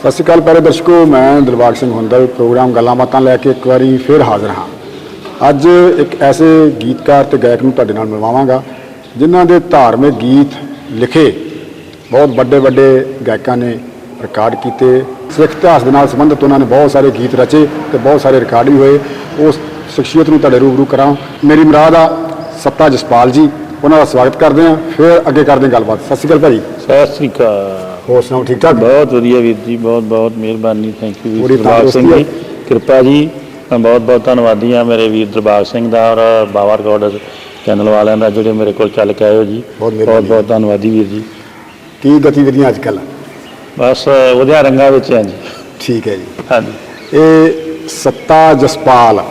ਸਤਿ ਸ਼੍ਰੀ ਅਕਾਲ ਪਿਆਰੇ ਦਰਸ਼ਕੋ, ਮੈਂ ਦਿਲਬਾਗ ਸਿੰਘ ਹੁੰਦਲ, ਪ੍ਰੋਗਰਾਮ ਗੱਲਾਂ ਬਾਤਾਂ ਲੈ ਕੇ ਇੱਕ ਵਾਰੀ ਫਿਰ ਹਾਜ਼ਰ ਹਾਂ। ਅੱਜ ਇੱਕ ਐਸੇ ਗੀਤਕਾਰ ਤੇ ਗਾਇਕ ਨੂੰ ਤੁਹਾਡੇ ਨਾਲ ਮਿਲਵਾਵਾਂਗਾ, ਜਿਨ੍ਹਾਂ ਦੇ ਧਾਰਮਿਕ ਗੀਤ ਲਿਖੇ ਬਹੁਤ ਵੱਡੇ ਵੱਡੇ ਗਾਇਕਾਂ ਨੇ ਰਿਕਾਰਡ ਕੀਤੇ। ਸਿੱਖ ਇਤਿਹਾਸ ਦੇ ਨਾਲ ਸੰਬੰਧਿਤ ਉਹਨਾਂ ਨੇ ਬਹੁਤ ਸਾਰੇ ਗੀਤ ਰਚੇ ਤੇ ਬਹੁਤ ਸਾਰੇ ਰਿਕਾਰਡ ਵੀ ਹੋਏ। ਉਸ ਸ਼ਖਸੀਅਤ ਨੂੰ ਤੁਹਾਡੇ ਰੂਬਰੂ ਕਰਾਂ। ਮੇਰੀ ਮਰਾਦ ਆ ਸੱਤਾ ਜਸਪਾਲ ਜੀ, ਉਹਨਾਂ ਦਾ ਸਵਾਗਤ ਕਰਦੇ ਹਾਂ। ਫਿਰ ਅੱਗੇ ਕਰਦੇ ਹਾਂ ਗੱਲਬਾਤ। ਸਤਿ ਸ਼੍ਰੀ ਅਕਾਲ ਭਾਜੀ। ਸਤਿ ਸ੍ਰੀ ਅਕਾਲ। ਹੋਰ ਸੁਣਾਓ ਠੀਕ ਠਾਕ? ਬਹੁਤ ਵਧੀਆ ਵੀਰ ਜੀ ਬਹੁਤ ਬਹੁਤ ਮਿਹਰਬਾਨੀ ਥੈਂਕ ਯੂ ਵੀਰ ਪੂਰੀ ਦਰਬਾਗ ਸਿੰਘ ਜੀ। ਕਿਰਪਾ ਜੀ ਮੈਂ ਬਹੁਤ ਬਹੁਤ ਧੰਨਵਾਦੀ ਹਾਂ ਮੇਰੇ ਵੀਰ ਦਰਬਾਗ ਸਿੰਘ ਦਾ ਔਰ ਬਾਬਾ ਰਿਕਾਰਡਰ ਚੈਨਲ ਵਾਲਿਆਂ ਦਾ ਜਿਹੜੇ ਮੇਰੇ ਕੋਲ ਚੱਲ ਕੇ ਆਏ ਹੋ ਜੀ। ਬਹੁਤ ਬਹੁਤ ਧੰਨਵਾਦੀ ਵੀਰ ਜੀ। ਕੀ ਗਤੀਵਿਧੀਆਂ ਅੱਜ ਕੱਲ੍ਹ? ਬਸ ਉਹਦੇ ਰੰਗਾਂ ਵਿੱਚ ਹਾਂ ਜੀ। ਠੀਕ ਹੈ ਜੀ। ਹਾਂਜੀ। ਇਹ ਸੱਤਾ ਜਸਪਾਲ।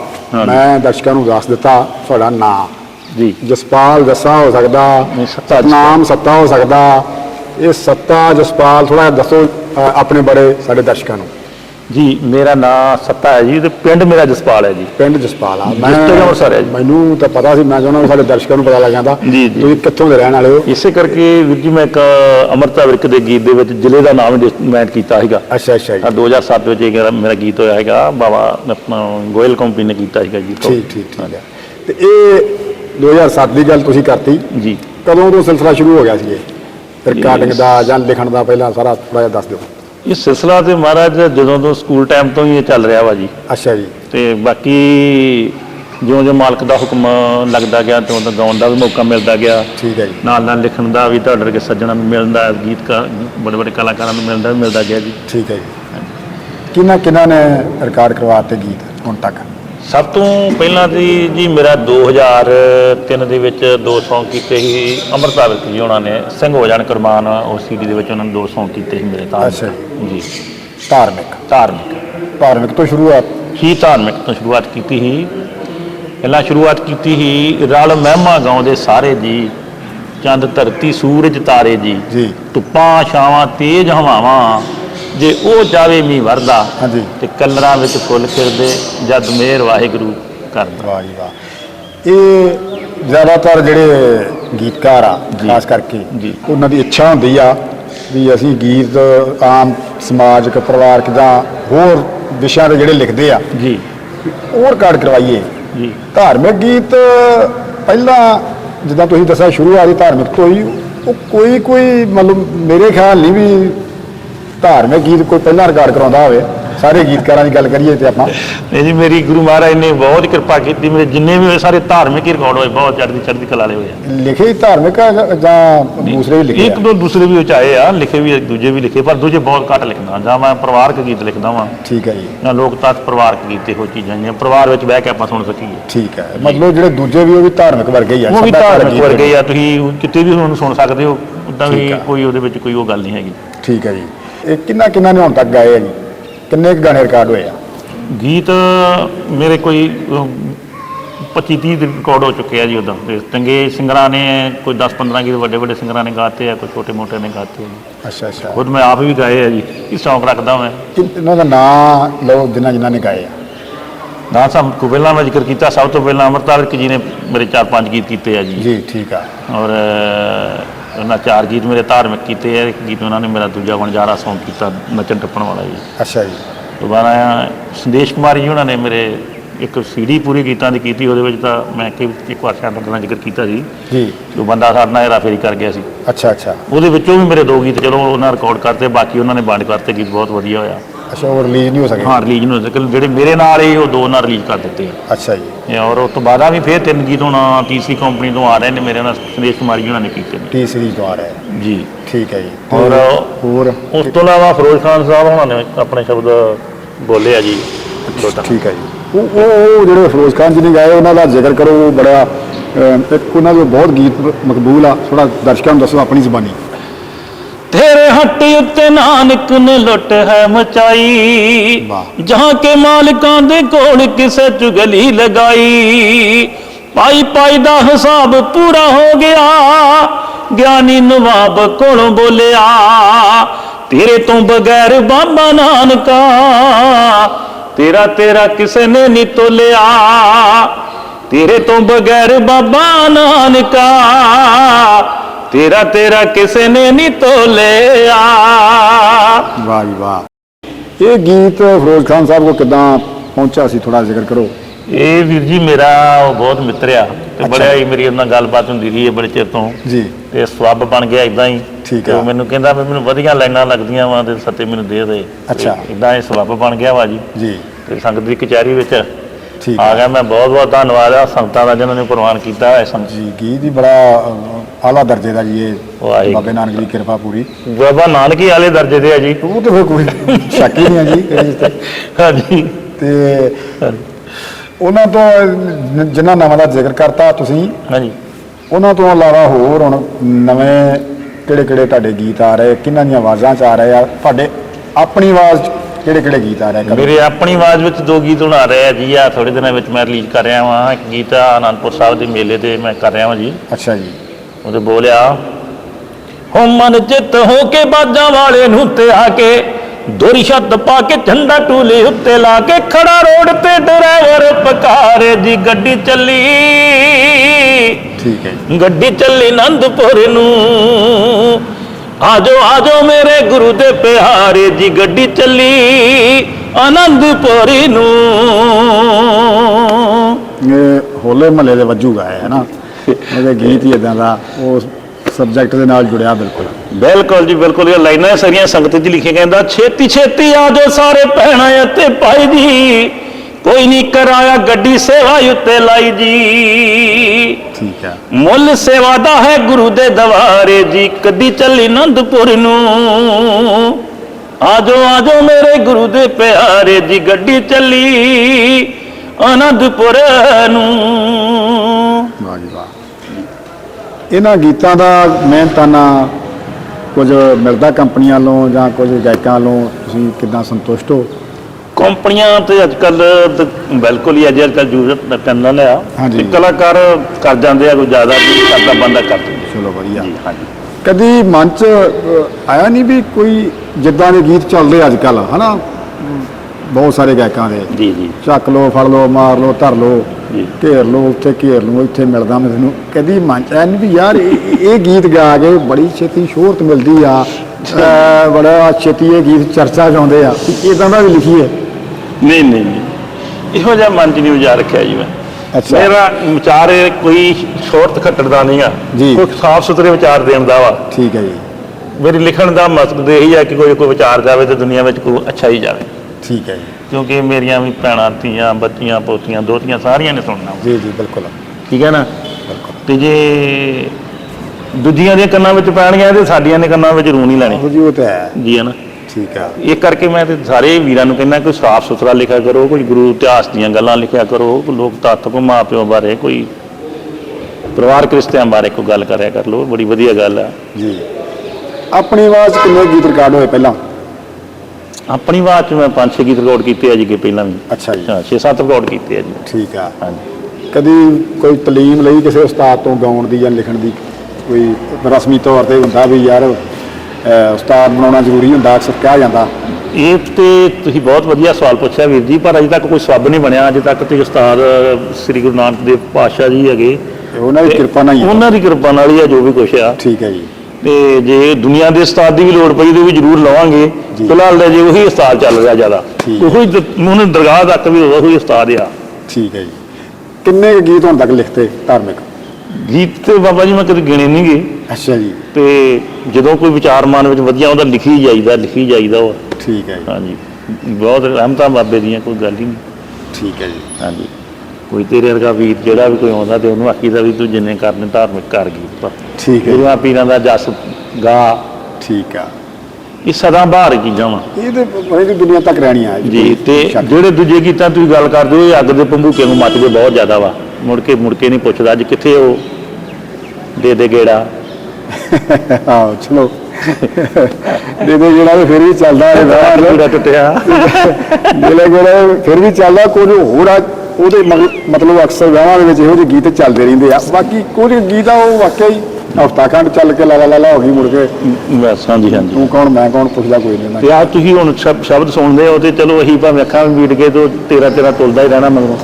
ਮੈਂ ਦਰਸ਼ਕਾਂ ਨੂੰ ਦੱਸ ਦਿੱਤਾ ਤੁਹਾਡਾ ਨਾਮ ਜੀ। ਜਸਪਾਲ ਜੱਸਾ ਹੋ ਸਕਦਾ ਨਾਮ ਸੱਤਾ ਹੋ ਸਕਦਾ ਇਹ ਸੱਤਾ ਜਸਪਾਲ ਥੋੜਾ ਦੱਸੋ ਆਪਣੇ ਬੜੇ ਸਾਡੇ ਦਰਸ਼ਕਾਂ ਨੂੰ। ਜੀ ਮੇਰਾ ਨਾਮ ਸੱਤਾ ਹੈ ਜੀ ਤੇ ਪਿੰਡ ਮੇਰਾ ਜਸਪਾਲ ਹੈ ਜੀ। ਪਿੰਡ ਜਸਪਾਲ ਆ। District ਅੰਮ੍ਰਿਤਸਰ ਹੈ ਜੀ। ਮੈਨੂੰ ਤਾਂ ਪਤਾ ਸੀ ਮੈਂ ਚਾਹੁੰਦਾ ਸਾਡੇ ਦਰਸ਼ਕਾਂ ਨੂੰ ਪਤਾ ਲੱਗ ਜਾਂਦਾ। ਤੁਸੀਂ ਕਿੱਥੋਂ ਦੇ ਰਹਿਣ ਵਾਲੇ ਹੋ? ਇਸੇ ਕਰਕੇ ਵੀਰ ਜੀ ਮੈਂ ਇੱਕ ਅਮਰਤਾ ਵਿਰਕ ਦੇ ਗੀਤ ਦੇ ਵਿੱਚ ਜ਼ਿਲ੍ਹੇ ਦਾ ਨਾਮ ਮੈਟ ਕੀਤਾ ਸੀਗਾ। ਅੱਛਾ ਅੱਛਾ ਜੀ। ਆ 2007 ਵਿੱਚ ਇਹ ਮੇਰਾ- ਗੀਤ ਹੋਇਆ ਹੈਗਾ ਬਾਬਾ ਆਪਣਾ ਗੋਇਲ ਕੰਪਨੀ ਨੇ ਕੀਤਾ ਸੀਗਾ ਜੀ। ਠੀਕ ਠੀਕ ਠੀਕ ਤੇ ਇਹ 2007 ਦੀ ਗੱਲ ਤੁਸੀਂ ਕਰਤੀ। ਜੀ। ਕਦੋਂ ਤੋਂ ਸਿਲਸਿਲਾ ਸ਼ੁਰੂ ਹੋ ਗਿਆ ਸੀ ਇਹ? ਰਿਕਾਰਡਿੰਗ ਦਾ ਜਾਂ ਲਿਖਣ ਦਾ ਪਹਿਲਾਂ ਸਾਰਾ ਥੋੜਾ ਜਿਹਾ ਦੱਸ ਦਿਓ। ਇਹ ਸਿਲਸਿਲਾ ਤੇ ਮਹਾਰਾਜ ਜਦੋਂ ਤੋਂ ਸਕੂਲ ਟਾਈਮ ਤੋਂ ਹੀ ਇਹ ਚੱਲ ਰਿਹਾ ਵਾ ਜੀ। ਅੱਛਾ ਜੀ। ਤੇ ਬਾਕੀ ਜਿਉਂ ਜਿਉਂ ਮਾਲਕ ਦਾ ਹੁਕਮ ਲੱਗਦਾ ਗਿਆ ਤੇ ਉਹਦਾ ਗਾਉਣ ਦਾ ਵੀ ਮੌਕਾ ਮਿਲਦਾ ਗਿਆ। ਠੀਕ ਹੈ ਜੀ। ਨਾਲ ਨਾਲ ਲਿਖਣ ਦਾ ਵੀ ਤੁਹਾਡੇ ਵਰਗੇ ਸੱਜਣਾਂ ਨੂੰ ਮਿਲਦਾ ਗੀਤਕਾਰ ਬੜੇ ਬੜੇ ਕਲਾਕਾਰਾਂ ਨੂੰ ਮਿਲਦਾ ਮਿਲਦਾ ਗਿਆ ਜੀ। ਠੀਕ ਹੈ ਜੀ। ਕਿੰਨਾ ਕਿੰਨਾ ਨੇ ਰਿਕਾਰਡ ਕਰਵਾਤੇ ਗੀਤ ਹੁਣ ਤੱਕ? ਸਭ ਤੋਂ ਪਹਿਲਾਂ ਦੀ ਜੀ ਮੇਰਾ 2003 ਦੇ ਵਿੱਚ ਦੋ Song ਕੀਤੇ ਸੀ ਅੰਮ੍ਰਿਤਾ ਵਿਰਕ ਜੀ ਉਹਨਾਂ ਨੇ ਸਿੰਘ ਹੋ ਜਾਣ ਕੁਰਬਾਨ ਉਸ ਸੀਡੀ ਦੇ ਵਿੱਚ ਉਹਨਾਂ ਨੇ ਦੋ Song ਕੀਤੇ ਸੀ ਮੇਰੇ ਤਾਂ। ਅੱਛਾ ਜੀ। ਧਾਰਮਿਕ? ਧਾਰਮਿਕ। ਧਾਰਮਿਕ ਤੋਂ ਸ਼ੁਰੂਆਤ? ਹੀ ਧਾਰਮਿਕ ਤੋਂ ਸ਼ੁਰੂਆਤ ਕੀਤੀ ਸੀ। ਪਹਿਲਾਂ ਸ਼ੁਰੂਆਤ ਕੀਤੀ ਸੀ ਰਲ ਮਹਿਮਾ ਗਾਉਂਦੇ ਸਾਰੇ ਜੀ ਚੰਦ ਧਰਤੀ ਸੂਰਜ ਤਾਰੇ ਜੀ ਜੀ। ਧੁੱਪਾਂ ਛਾਵਾਂ ਤੇਜ਼ ਹਵਾਵਾਂ ਜੇ ਉਹ ਜਾਵੇ ਮੀਂਹ ਵਰਦਾ ਹਾਂਜੀ। ਤੇ ਕਲਰਾਂ ਵਿੱਚ ਫੁੱਲ ਖਿੜਦੇ ਜਦ ਮਿਹਰ ਵਾਹਿਗੁਰੂ ਕਰਦਾ। ਵਾਹ ਜੀ ਵਾਹ। ਇਹ ਜ਼ਿਆਦਾਤਰ ਜਿਹੜੇ ਗੀਤਕਾਰ ਆ। ਖਾਸ ਕਰਕੇ ਜੀ। ਉਹਨਾਂ ਦੀ ਇੱਛਾ ਹੁੰਦੀ ਆ ਵੀ ਅਸੀਂ ਗੀਤ ਆਮ ਸਮਾਜਿਕ ਪਰਿਵਾਰਕ ਜਾਂ ਹੋਰ ਵਿਸ਼ਿਆਂ ਦੇ ਜਿਹੜੇ ਲਿਖਦੇ ਆ ਜੀ। ਉਹ ਰਿਕਾਰਡ ਕਰਵਾਈਏ। ਜੀ। ਧਾਰਮਿਕ ਗੀਤ ਪਹਿਲਾਂ ਜਿੱਦਾਂ ਤੁਸੀਂ ਦੱਸਿਆ ਸ਼ੁਰੂਆਤ ਹੀ ਧਾਰਮਿਕ ਤੋਂ ਹੀ ਉਹ ਕੋਈ ਕੋਈ ਮਤਲਬ ਮੇਰੇ ਖਿਆਲ ਨਹੀਂ ਵੀ ਧਾਰਮਿਕ ਗੀਤ ਕੋਈ ਪਹਿਲਾਂ ਰਿਕਾਰਡ ਕਰਾਉਂਦਾ ਹੋਵੇ ਸਾਰੇ ਗੀਤਕਾਰਾਂ ਦੀ ਗੱਲ ਕਰੀਏ ਤੇ ਆਪਾਂ। ਨਹੀਂ ਜੀ ਮੇਰੀ ਗੁਰੂ ਮਹਾਰਾਜ ਨੇ ਬਹੁਤ ਕਿਰਪਾ ਕੀਤੀ ਮੇਰੇ ਜਿੰਨੇ ਵੀ ਹੋਏ ਸਾਰੇ ਧਾਰਮਿਕ ਹੀ ਰਿਕਾਰਡ ਹੋਏ ਬਹੁਤ ਚੜ੍ਹਦੀ ਚੜ੍ਹਦੀ ਕਲਾ ਵਾਲੇ ਹੋਏ ਲਿਖੇ ਹੀ ਧਾਰਮਿਕ ਆ ਜਾਂ- ਦੂਸਰੇ ਵੀ ਲਿਖੇ ਇੱਕ ਆ ਦੋ ਦੂਸਰੇ ਵੀ ਵਿੱਚ ਆਏ ਆ ਲਿਖੇ ਵੀ ਦੂਜੇ ਵੀ ਲਿਖੇ ਪਰ ਦੂਜੇ ਬਹੁਤ ਘੱਟ ਲਿਖਦਾ ਜਾਂ ਮੈਂ ਪਰਿਵਾਰਕ ਗੀਤ ਲਿਖਦਾ ਵਾਂ। ਠੀਕ ਹੈ ਜੀ। ਜਾਂ ਲੋਕ ਤੱਤ ਪਰਿਵਾਰਕ ਗੀਤ ਇਹੋ ਚੀਜ਼ਾਂ ਜਿਹੜੀਆਂ ਪਰਿਵਾਰ ਵਿੱਚ ਬਹਿ ਕੇ ਆਪਾਂ ਸੁਣ ਸਕੀਏ। ਠੀਕ ਹੈ ਮਤਲਬ ਜਿਹੜੇ ਦੂਜੇ ਵੀ ਉਹ ਵੀ ਧਾਰਮਿਕ ਵਰਗੇ ਹੀ ਆ ਉਹ ਵੀ ਸੱਭਿਆਚਾਰਕ ਧਾਰਮਿਕ ਗੀਤ ਵਰਗੇ ਆ ਤੁਸੀਂ ਕਿਤੇ ਵੀ ਹੁਣ ਸੁਣ ਸਕਦੇ ਹੋ ਉਦਾਂ ਵੀ ਠੀਕ ਆ। ਕੋਈ ਉਹਦੇ ਵਿੱਚ ਕੋਈ ਉਹ ਗੱਲ ਨਹੀਂ ਹੈਗੀ। ਠੀਕ ਹੈ ਜੀ। ਇਹ ਕਿੰਨਾ ਕਿੰਨਾ ਨੇ ਹੁਣ ਤੱਕ ਗਾਏ ਆ ਜੀ? ਕਿੰਨੇ ਕੁ ਗਾਣੇ ਰਿਕਾਰਡ ਹੋਏ ਆ? ਗੀਤ ਮੇਰੇ ਕੋਈ 25 30 ਦੇ ਰਿਕਾਰਡ ਹੋ ਚੁੱਕੇ ਆ ਜੀ ਉਦੋਂ। ਤੇ ਚੰਗੇ ਸਿੰਗਰਾਂ ਨੇ ਕੋਈ 10 15 ਗੀਤ ਵੱਡੇ ਵੱਡੇ ਸਿੰਗਰਾਂ ਨੇ ਗਾਤੇ ਆ ਕੋਈ ਛੋਟੇ ਮੋਟੇ ਨੇ ਗਾਤੇ ਆ ਜੀ। ਅੱਛਾ ਅੱਛਾ। ਖੁਦ ਮੈਂ ਆਪ ਵੀ ਗਾਏ ਆ ਜੀ। ਇਹ ਸ਼ੌਂਕ ਰੱਖਦਾ ਮੈਂ। ਕਿ- ਇਹਨਾਂ ਦਾ ਨਾਂ ਲਓ ਜਿਨ੍ਹਾਂ ਜਿਨ੍ਹਾਂ ਨੇ ਗਾਏ ਆ। ਨਾ ਸਭ ਤੋਂ ਪਹਿਲਾਂ ਮੈਂ ਜ਼ਿਕਰ ਕੀਤਾ ਸਭ ਤੋਂ ਪਹਿਲਾਂ ਅਮਰਤਾ ਵਿਰਕ ਜੀ ਨੇ ਮੇਰੇ ਚਾਰ ਪੰਜ ਗੀਤ ਕੀਤੇ ਆ ਜੀ। ਜੀ ਠੀਕ ਆ। ਔਰ ਅਹ, ਉਹਨਾਂ ਚਾਰ ਗੀਤ ਮੇਰੇ ਧਾਰਮਿਕ ਕੀਤੇ ਆ। ਇੱਕ ਗੀਤ ਉਹਨਾਂ ਨੇ ਮੇਰਾ ਦੂਜਾ ਵਣਜਾਰਾ ਸੌਂਗ ਕੀਤਾ ਨੱਚਣ ਟੱਪਣ ਵਾਲਾ ਜੀ। ਅੱਛਾ ਜੀ। ਦੁਬਾਰਾ ਸੰਦੇਸ਼ ਕੁਮਾਰ ਜੀ ਉਹਨਾਂ ਨੇ ਮੇਰੇ ਇੱਕ ਸੀਡੀ ਪੂਰੀ ਗੀਤਾਂ ਦੀ ਕੀਤੀ ਉਹਦੇ ਵਿੱਚ ਤਾਂ ਮੈਂ ਕਿ ਇੱਕ ਵਾਰ ਸ਼ਾਇਦ ਨਾਲ ਜ਼ਿਕਰ ਕੀਤਾ ਸੀ। ਜੀ। ਜੋ ਬੰਦਾ ਸਾਡੇ ਨਾਲ ਹੇਰਾਫੇਰੀ ਕਰ ਗਿਆ ਸੀ। ਅੱਛਾ ਅੱਛਾ। ਉਹਦੇ ਵਿੱਚੋਂ ਵੀ ਮੇਰੇ ਦੋ ਗੀਤ ਚਲੋ ਉਹਨਾਂ ਰਿਕਾਰਡ ਕਰਤੇ ਬਾਕੀ ਉਹਨਾਂ ਨੇ ਬੰਦ ਕਰਤੇ ਗੀਤ ਬਹੁਤ ਵਧੀਆ ਹੋਇਆ। ਅੱਛਾ ਉਹ ਰਿਲੀਜ਼ ਨਹੀਂ ਹੋ ਸਕੇ। ਹਾਂ ਰਿਲੀਜ਼ ਨਹੀਂ ਹੋ ਸਕੇ। ਜਿਹੜੇ ਮੇਰੇ ਨਾਲ ਹੀ ਉਹ ਦੋ ਨਾਲ ਰਿਲੀਜ਼ ਕਰ ਦਿੱਤੇ ਆ। ਅੱਛਾ ਜੀ। ਇਹ ਔਰ ਉਸ ਤੋਂ ਬਾਅਦ ਵੀ ਫੇਰ ਤਿੰਨ ਗੀਤ ਹੁਣ ਤੀਸਰੀ ਕੰਪਨੀ ਤੋਂ ਆ ਰਹੇ ਨੇ। ਮੇਰੇ ਨਾਲ ਸੰਦੇਸ਼ ਕੁਮਾਰ ਜੀ ਉਹਨਾਂ ਨੇ ਕੀਤੇ ਨੇ। ਟੀ ਸੀਰੀਜ਼ ਤੋਂ ਆ ਰਿਹਾ ਹੈ ਜੀ। ਠੀਕ ਹੈ ਜੀ। ਔਰ ਹੋਰ? ਉਸ ਤੋਂ ਇਲਾਵਾ ਫਿਰੋਜ਼ ਖਾਨ ਸਾਹਿਬ ਉਹਨਾਂ ਨੇ ਆਪਣੇ ਸ਼ਬਦ ਬੋਲੇ ਆ ਜੀ। ਦੋ। ਠੀਕ ਹੈ ਜੀ। ਉਹ ਉਹ ਉਹ ਜਿਹੜੇ ਫਿਰੋਜ਼ ਖਾਨ ਜੀ ਨੇ ਗਾਏ ਉਹਨਾਂ ਦਾ ਜ਼ਿਕਰ ਕਰੋ ਉਹ ਬੜਾ ਅਹ, ਇੱਕ ਉਹਨਾਂ ਦੇ ਬਹੁਤ ਗੀਤ ਮਕਬੂਲ ਆ। ਥੋੜਾ ਦਰਸ਼ਕਾਂ ਨੂੰ ਦੱਸੋ ਆਪਣੀ ਜ਼ੁਬਾਨੀ। ਹੱਟ ਉੱਤੇ ਨਾਨਕ ਨੇ ਲੁੱਟ ਹੈ ਮਚਾਈ। ਜਹਾਂ ਕੇ ਮਾਲਕਾਂ ਦੇ ਕੋਲ ਕਿਸੇ ਚੁਗਲੀ ਲਗਾਈ। ਪਾਈ ਪਾਈ ਦਾ ਹਿਸਾਬ ਪੂਰਾ ਹੋ ਗਿਆ ਗਿਆਨੀ ਨਵਾਬ ਕੋਲੋਂ ਬੋਲਿਆ ਤੇਰੇ ਤੋਂ ਬਗੈਰ ਬਾਬਾ ਨਾਨਕਾ ਤੇਰਾ ਤੇਰਾ ਕਿਸੇ ਨੇ ਨਹੀਂ ਤੋਲਿਆ। ਤੇਰੇ ਤੋਂ ਬਗੈਰ ਬਾਬਾ ਨਾਨਕਾ ਤੇਰਾ ਤੇਰਾ ਕਿਸੇ ਨੇ ਨਹੀਂ ਤੋਲਿਆ। ਵਾਹ ਜੀ ਵਾਹ। ਇਹ ਗੀਤ ਫਿਰੋਜ਼ ਖਾਨ ਸਾਹਿਬ ਕੋ ਕਿਦਾਂ ਪਹੁੰਚਾ ਸੀ ਥੋੜਾ ਜ਼ਿਕਰ ਕਰੋ। ਇਹ ਵੀਰ ਜੀ ਮੇਰਾ ਉਹ ਬਹੁਤ ਮਿੱਤਰ ਆ ਤੇ। ਬੜਿਆ ਹੀ ਮੇਰੀ ਉਹਨਾਂ ਨਾਲ ਗੱਲਬਾਤ ਹੁੰਦੀ ਰਹੀ ਹੈ ਬੜੇ ਚਿਰ ਤੋਂ। ਜੀ। ਤੇ ਸਵੱਬ ਬਣ ਗਿਆ ਇਦਾਂ ਹੀ। ਠੀਕ ਆ। ਉਹ ਮੈਨੂੰ ਕਹਿੰਦਾ ਵੀ ਮੈਨੂੰ ਵਧੀਆ ਲਾਈਨਾਂ ਲੱਗਦੀਆਂ ਵਾ ਤੇ ਸੱਤੇ ਮੈਨੂੰ ਦੇ ਦੇ। ਅੱਛਾ। ਇਦਾਂ ਇਹ ਸਵੱਬ ਬਣ ਗਿਆ ਵਾ ਜੀ। ਜੀ। ਤੇ ਸੰਗਤ ਦੀ ਕਚਹਿਰੀ ਵਿੱਚ ਠੀਕ ਆ ਹੈ ਗਿਆ। ਮੈਂ ਬਹੁਤ ਬਹੁਤ ਧੰਨਵਾਦ ਆ ਸੰਗਤਾਂ ਦਾ ਜਿਨ੍ਹਾਂ ਨੇ ਪ੍ਰਵਾਨ ਕੀਤਾ ਹੈ ਸੰਗਤ ਜੀ ਗੀਤ ਹੀ ਬੜਾ ਆਲਾ ਦਰਜੇ ਦਾ ਜੀ ਇਹ ਵਾਹਿਗੁਰੂ। ਬਾਬੇ ਨਾਨਕ ਦੀ ਕਿਰਪਾ ਪੂਰੀ। ਬਾਬਾ ਨਾਨਕੀ ਵਾਲੇ ਦਰਜੇ ਦੇ ਆ ਜੀ। ਉਹ ਤਾਂ ਫਿਰ ਕੋਈ ਸ਼ੱਕ ਹੀ ਨਹੀਂ ਹੈ ਜੀ ਇਹਦੇ 'ਚ ਤਾਂ। ਹਾਂਜੀ। ਤੇ ਉਹਨਾਂ ਤੋਂ ਜ- ਜਿਨ੍ਹਾਂ ਨਾਵਾਂ ਦਾ ਜ਼ਿਕਰ ਕਰਤਾ ਤੁਸੀਂ ਹਾਂਜੀ। ਉਹਨਾਂ ਤੋਂ ਇਲਾਵਾ ਹੋਰ ਹੁਣ ਨਵੇਂ ਕਿਹੜੇ ਕਿਹੜੇ ਤੁਹਾਡੇ ਗੀਤ ਆ ਰਹੇ ਕਿਹਨਾਂ ਦੀਆਂ ਆਵਾਜ਼ਾਂ 'ਚ ਆ ਰਹੇ ਆ? ਤੁਹਾਡੇ ਆਪਣੀ ਆਵਾਜ਼ ਕਿਹੜੇ ਕਿਹੜੇ ਗੀਤ ਆ ਰਹੇ? ਕਦੇ? ਮੇਰੇ ਆਪਣੀ ਆਵਾਜ਼ ਵਿੱਚ ਦੋ ਗੀਤ ਹੁਣ ਆ ਰਹੇ ਆ ਜੀ। ਆ ਥੋੜੇ ਦਿਨਾਂ ਵਿੱਚ ਮੈਂ ਰਿਲੀਜ਼ ਕਰ ਰਿਹਾ ਵਾਂ। ਇੱਕ ਗੀਤ ਆ ਆਨੰਦਪੁਰ ਸਾਹਿਬ ਦੇ ਮੇਲੇ ਤੇ ਮੈਂ ਕਰ ਰਿਹਾ ਵਾਂ ਜੀ। ਅੱਛਾ ਜੀ। ਉਹਦੇ ਬੋਲਿਆ ਹੋ ਮਨ ਚਿੱਤ ਹੋ ਕੇ ਬਾਜਾਂ ਵਾਲੇ ਨੂੰ ਤੇ ਆ ਕੇ ਦੋਰੀ ਛੱਤ ਪਾ ਕੇ ਝੰਡਾ ਟੂਲੇ ਉੱਤੇ ਲਾ ਕੇ ਖੜਾ ਰੋਡ ਤੇ ਡਰਾਈਵਰ ਪਕਾਰੇ ਦੀ ਗੱਡੀ ਚੱਲੀ। ਠੀਕ ਹੈ ਗੱਡੀ ਚੱਲੀ ਆਨੰਦਪੁਰ ਨੂੰ। ਆਜੋ ਆਜੋ ਮੇਰੇ ਗੁਰੂ ਦੇ ਪਿਆਰੇ ਦੀ ਗੱਡੀ ਚੱਲੀ ਆਨੰਦਪੁਰ ਨੂੰ। ਇਹ ਹੋਲੇ ਮਹੱਲੇ ਦੇ ਵੱਜੂਗਾ ਹੈ ਨਾ। ਇਹਦੇ ਗੀਤ ਹੀ ਇਦਾਂ ਦਾ ਉਸ ਸਬਜੈਕਟ ਦੇ ਨਾਲ ਜੁੜਿਆ ਬਿਲਕੁਲ। ਬਿਲਕੁਲ ਜੀ ਬਿਲਕੁਲ। ਇਹ ਲਾਈਨਾਂ ਸਾਰੀਆਂ ਸੰਗਤ 'ਚ ਲਿਖੇ ਕਹਿੰਦਾ ਛੇਤੀ ਛੇਤੀ ਆ ਜਾਓ ਸਾਰੇ ਭੈਣਾਂ ਅਤੇ ਭਾਈ ਜੀ। ਕੋਈ ਨਹੀਂ ਕਰਾਇਆ ਗੱਡੀ ਸੇਵਾ ਉੱਤੇ ਲਾਈ ਜੀ। ਠੀਕ ਹੈ ਮੁੱਲ ਸੇਵਾ ਦਾ ਹੈ ਗੁਰੂ ਦੇ ਦਵਾਰੇ ਜੀ। ਕਦੀ ਚੱਲੀ ਆਨੰਦਪੁਰ ਨੂੰ। ਆਜੋ ਆਜੋ ਮੇਰੇ ਗੁਰੂ ਦੇ ਪਿਆਰੇ ਜੀ। ਗੱਡੀ ਚੱਲੀ ਆਨੰਦਪੁਰ ਨੂੰ। ਵਾਹ ਜੀ। ਵਾਹ ਇਹਨਾਂ ਗੀਤਾਂ ਦਾ ਮਿਹਨਤਾਨਾ ਕੁਝ ਮਿਲਦਾ ਕੰਪਨੀਆਂ ਵੱਲੋਂ ਜਾਂ ਕੁਝ ਗਾਇਕਾਂ ਵੱਲੋਂ ਤੁਸੀਂ ਕਿਦਾਂ ਸੰਤੁਸ਼ਟ ਹੋ? ਕੰਪਨੀਆਂ ਤੇ ਅੱਜ ਕੱਲ ਬਿਲਕੁਲ ਹੀ ਅੱਜ ਕੱਲ ਜੂਰਤ ਕਰਨਾ ਲਿਆ। ਤੇ ਕਲਾਕਾਰ ਕਰ ਜਾਂਦੇ ਆ ਕੋਈ ਜ਼ਿਆਦਾ ਨਹੀਂ ਕਰਦਾ ਬੰਦਾ ਕਰ ਦਿੰਦਾ। ਚਲੋ ਵਧੀਆ। ਹਾਂਜੀ। ਕਦੀ ਮਨ ਚ ਆਇਆ ਨਹੀਂ ਵੀ ਕੋਈ ਜਿੱਦਾਂ ਦੇ ਗੀਤ ਚੱਲਦੇ ਅੱਜ ਕੱਲ ਹਨਾ? ਬਹੁਤ ਸਾਰੇ ਗਾਇਕਾਂ ਦੇ। ਜੀ ਜੀ। ਚੱਕ ਲੋ ਫੜ ਲੋ ਮਾਰ ਲੋ ਧਰ ਲੋ। ਘੇਰ ਲੋ ਉੱਥੇ ਘੇਰ ਲੋ ਇੱਥੇ ਮਿਲਦਾ ਮੈਂ ਤੈਨੂੰ। ਕਦੀ ਮਨ ਚ ਆਇਆ ਨੀ ਵੀ ਯਾਰ ਇਹ ਇਹ ਗੀਤ ਗਾ ਕੇ ਬੜੀ ਛੇਤੀ ਸ਼ੋਹਰਤ ਮਿਲਦੀ ਆ। ਬੜਾ ਛੇਤੀ ਇਹ ਗੀਤ ਚਰਚਾ 'ਚ ਆਉਂਦੇ ਆ। ਇਦਾਂ ਦਾ ਵੀ ਲਿਖੀਏ? ਨਹੀਂ ਨਹੀਂ ਨਹੀਂ। ਇਹੋ ਜਿਹਾ ਮਨ ਚ ਨਹੀਂ ਵਿਚਾਰ ਰੱਖਿਆ ਜੀ ਮੈਂ। ਅੱਛਾ। ਮੇਰਾ ਵਿਚਾਰ ਇਹ ਕੋਈ ਸ਼ੋਰਤ ਖੱਟੜ ਦਾ ਨਹੀਂ ਆ। ਜੀ। ਕੋਈ ਸਾਫ਼ ਸੁਥਰੇ ਵਿਚਾਰ ਦੇਣ ਦਾ ਵਾ। ਠੀਕ ਹੈ ਜੀ। ਮੇਰੀ ਲਿਖਣ ਦਾ ਮਕਸਦ ਇਹੀ ਹੈ ਕਿ ਕੋਈ ਕੋਈ ਵਿਚਾਰ ਜਾਵੇ ਤੇ ਦੁਨੀਆ ਵਿੱਚ ਕੋਈ ਅੱਛਾ ਹੀ ਜਾਵੇ। ਠੀਕ ਹੈ ਜੀ। ਕਿਉਂਕਿ ਮੇਰੀਆਂ ਵੀ ਭੈਣਾਂ ਧੀਆਂ ਬੱਚੀਆਂ ਪੋਤੀਆਂ ਦੋਤੀਆਂ ਸਾਰੀਆਂ ਨੇ ਸੁਣਨਾ। ਜੀ ਜੀ ਬਿਲਕੁਲ। ਠੀਕ ਹੈ ਨਾ? ਬਿਲਕੁਲ। ਤੇ ਜੇ ਦੂਜੀਆਂ ਦੇ ਕੰਨਾਂ ਵਿੱਚ ਪੈਣਗੀਆਂ ਤੇ ਸਾਡੀਆਂ ਦੇ ਕੰਨਾਂ ਵਿੱਚ ਰੂ ਨਹੀਂ ਲੈਣੀ। ਜੀ ਉਹ ਤਾਂ ਹੈ। ਜੀ ਹੈ ਨਾ? ਠੀਕ ਆ ਇਹ ਕਰਕੇ ਮੈਂ ਤੇ ਸਾਰੇ ਵੀਰਾਂ ਨੂੰ ਕਹਿੰਦਾ ਕੋਈ ਸਾਫ਼ ਸੁਥਰਾ ਲਿਖਿਆ ਕਰੋ ਕੋਈ ਗੁਰੂ ਇਤਿਹਾਸ ਦੀਆਂ ਗੱਲਾਂ ਲਿਖਿਆ ਕਰੋ ਕੋਈ ਲੋਕ ਤੱਤ ਕੋ ਮਾਪਿਓ ਬਾਰੇ ਕੋਈ ਪਰਿਵਾਰ ਰਿਸ਼ਤਿਆਂ ਬਾਰੇ ਕੋਈ ਗੱਲ ਕਰਿਆ ਕਰ ਲੋ ਬੜੀ ਵਧੀਆ ਗੱਲ ਆ। ਜੀ। ਆਪਣੀ ਆਵਾਜ਼ ਕਿੰਨੇ ਗੀਤ ਰਿਕਾਰਡ ਹੋਏ ਪਹਿਲਾਂ? ਆਪਣੀ ਆਵਾਜ਼ 'ਚ ਮੈਂ ਪੰਜ ਛੇ ਗੀਤ ਰਿਕਾਰਡ ਕੀਤੇ ਆ ਜੀ ਕਿ ਪਹਿਲਾਂ ਵੀ। ਅੱਛਾ ਜੀ। ਅੱਛਾ 6-7 ਰਿਕਾਰਡ ਕੀਤੇ ਆ ਜੀ। ਠੀਕ ਆ। ਹਾਂਜੀ ਕਦੀ ਕੋਈ ਤਾਲੀਮ ਲਈ ਕਿਸੇ ਉਸਤਾਦ ਤੋਂ ਗਾਉਣ ਦੀ ਜਾਂ ਲਿਖਣ ਦੀ ਕੋਈ ਰਸਮੀ ਤੌਰ ਤੇ ਹੁੰਦਾ ਵੀ ਯਾਰ ਉਸਤਾਦ ਬਣਾਉਣਾ ਜ਼ਰੂਰੀ ਹੁੰਦਾ ਅਕਸਰ ਕਿਹਾ ਜਾਂਦਾ? ਇਹ ਤੇ ਤੁਸੀਂ ਬਹੁਤ ਵਧੀਆ ਸਵਾਲ ਪੁੱਛਿਆ ਵੀਰ ਜੀ ਪਰ ਅਜੇ ਤੱਕ ਕੋਈ ਸਬਬ ਨਹੀਂ ਬਣਿਆ। ਅਜੇ ਤੱਕ ਤੇ ਉਸਤਾਦ ਸ੍ਰੀ ਗੁਰੂ ਨਾਨਕ ਦੇਵ ਪਾਤਸ਼ਾਹ ਜੀ ਹੈਗੇ। ਉਹਨਾਂ ਦੀ ਕਿਰਪਾ ਨਾਲ ਹੀ। ਉਹਨਾਂ ਦੀ ਕਿਰਪਾ ਨਾਲ ਹੀ ਆ ਜੋ ਵੀ ਕੁਛ ਆ। ਠੀਕ ਹੈ ਜੀ। ਤੇ ਜੇ ਦੁਨੀਆ ਦੇ ਉਸਤਾਦ ਦੀ ਵੀ ਲੋੜ ਪਈ ਤੇ ਵੀ ਜ਼ਰੂਰ ਲਵਾਂਗੇ। ਫਿਲਹਾਲ ਤਾਂ ਜੇ ਉਹੀ ਉਸਤਾਦ ਚੱਲ ਰਿਹਾ ਜ਼ਿਆਦਾ। ਠੀਕ। ਉਹੀ ਦ- ਉਹਨੇ ਦਰਗਾਹ ਤੱਕ ਵੀ ਉਹੀ ਉਸਤਾਦ ਆ। ਠੀਕ ਹੈ ਜੀ। ਕਿੰਨੇ ਕੁ ਗੀਤ ਹੁਣ ਤੱਕ ਲਿਖਤੇ ਧਾਰਮਿਕ? ਗੀਤ ਤੇ ਬਾਬਾ ਜੀ ਮੈਂ ਕਦੇ ਗਿਣੇ ਨਹੀਂ ਗਏ ਅੱਛਾ ਜੀ। ਤੇ ਜਦੋਂ ਕੋਈ ਵਿਚਾਰ ਮਨ ਵਿੱਚ ਵਧੀਆ ਉਹਦਾ ਲਿਖੀ ਜਾਈਦਾ ਲਿਖੀ ਜਾਈਦਾ ਉਹ। ਠੀਕ ਹੈ ਜੀ। ਹਾਂਜੀ। ਬਹੁਤ ਰਹਿਮਤਾਂ ਬਾਬੇ ਦੀਆਂ ਕੋਈ ਗੱਲ ਹੀ ਨਹੀਂ ਠੀਕ ਹੈ ਜੀ। ਹਾਂਜੀ। ਕੋਈ ਤੇਰੇ ਵਰਗਾ ਵੀਰ ਜਿਹੜਾ ਵੀ ਕੋਈ ਆਉਂਦਾ ਤੇ ਉਹਨੂੰ ਆਖੀਦਾ ਵੀ ਤੂੰ ਜਿੰਨੇ ਕਰਨੇ ਧਾਰਮਿਕ ਕਰ ਗੀਤ ਪਰ ਠੀਕ ਹੈ। ਗੁਰੂਆਂ ਪੀਰਾਂ ਦਾ ਜਸ ਗਾ। ਠੀਕ ਆ। ਇਹ ਸਦਾ ਬਾਹਰ ਚੀਜ਼ਾਂ ਵਾ ਇਹ ਤੇ ਬੜੀ ਦੁਨੀਆ ਤੱਕ ਰਹਿਣੀਆਂ 'ਚ ਜੀ ਕੋਈ ਤੇ ਜਿਹੜੇ ਦੂਜੇ ਗੀਤਾਂ ਤੁਸੀਂ ਗੱਲ ਕਰਦੇ ਹੋ ਇਹ ਅੱਗ ਦੇ ਪੰਭੂਕੇ ਨੂੰ ਮੱਚਦੇ ਬਹੁਤ ਜ਼ਿਆਦਾ ਵਾ। ਮੁੜ ਕੇ ਮੁੜ ਕੇ ਨਹੀਂ ਪੁੱਛਦਾ। ਅੱਜ ਕਿੱਥੇ ਉਹ? ਦੇ ਦੇ ਗੇੜਾ। ਆਹੋ ਚਲੋ। ਦੇ ਦੇ ਜਿਹੜਾ ਫਿਰ ਵੀ ਚੱਲਦਾ ਹੈ ਬਾਹਰ ਪੂਰਾ ਟੁੱਟਿਆ। ਜਿਹੜੇ ਜਿਹੜੇ ਫਿਰ ਵੀ ਚੱਲਦਾ। ਕੁਝ ਹੋਰ ਆ ਉਹਦੇ ਮਤਲਬ ਅਕਸਰ ਵਿਆਹਾਂ ਦੇ ਵਿੱਚ ਇਹੋ ਜਿਹੇ ਗੀਤ ਚੱਲਦੇ ਰਹਿੰਦੇ ਆ। ਬਾਕੀ ਕੁਝ ਗੀਤ ਆ ਉਹ ਵਾਕਿਆ ਹੀ ਹਫਤਾ ਖੰਡ ਚੱਲ ਕੇ ਲਾ ਲਾ ਲਾ ਹੋ ਗਈ ਮੁੜ ਕੇ। ਬਸ ਹਾਂਜੀ ਹਾਂਜੀ। ਤੂੰ ਕੌਣ ਮੈਂ ਕੌਣ ਪੁੱਛਦਾ ਕੋਈ ਨਹੀਂ ਨਾ। ਤੇ ਆ ਤੁਸੀਂ ਹੁਣ ਸ਼ਬ- ਸ਼ਬਦ ਸੁਣਦੇ ਹੋ ਤੇ ਚਲੋ ਅਸੀਂ ਭਾਵੇਂ ਅੱਖਾਂ ਵੀ ਮੀਟ ਕੇ ਤੋਂ ਤੇਰਾ ਤੇਰਾ ਤੁਲਦਾ ਹੀ ਰਹਿਣਾ ਮਗਰੋਂ।